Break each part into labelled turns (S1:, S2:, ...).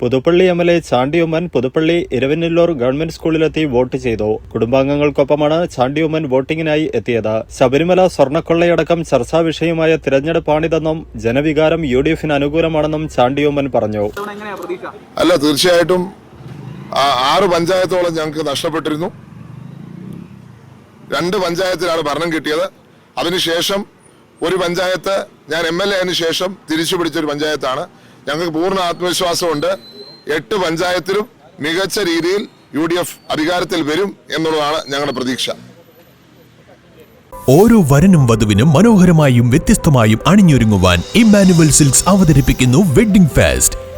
S1: Puthuppally M L A Chandy Oommen Puthuppally ഇരവന്നല്ലൂർ government സ്കൂളിലെത്തി vote ചെയ്തു. കുടുംബാംഗങ്ങൾക്കൊപ്പമാണ് ചാണ്ടിയുമ്മൻ വോട്ടിംഗിനായി എത്തിയത്. ശബരിമല സ്വർണക്കൊള്ളയടക്കം ചർച്ചാ വിഷയമായ തിരഞ്ഞെടുപ്പാണിതെന്നും ജനവികാരം യു ഡി എഫിന് അനുകൂലമാണെന്നും ചാണ്ടിയുമ്മൻ പറഞ്ഞു.
S2: അല്ല തീർച്ചയായിട്ടും ആറ് പഞ്ചായത്തോളം ഞങ്ങൾക്ക് നഷ്ടപ്പെട്ടിരുന്നു. രണ്ട് പഞ്ചായത്തിലാണ് ഭരണം കിട്ടിയത്. അതിനുശേഷം ഒരു പഞ്ചായത്ത് ഞാൻ എം എൽ എ ആയതിനു ശേഷം തിരിച്ചു പിടിച്ച ഒരു പഞ്ചായത്താണ്. ഞങ്ങൾക്ക് പൂർണ ആത്മവിശ്വാസമുണ്ട്. എട്ട് പഞ്ചായത്തിലും മികച്ച രീതിയിൽ യു ഡി എഫ് അധികാരത്തിൽ വരും എന്നുള്ളതാണ് ഞങ്ങളുടെ പ്രതീക്ഷ.
S3: ഓരോ വരനും വധുവിനും മനോഹരമായും വ്യത്യസ്തമായും അണിഞ്ഞൊരുങ്ങുവാൻ ഇമ്മാനുവൽ സിൽക്സ് അവതരിപ്പിക്കുന്നു wedding fest.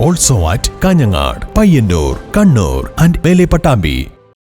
S3: Also at Kanhangad Payyanur Kannur and മേലെ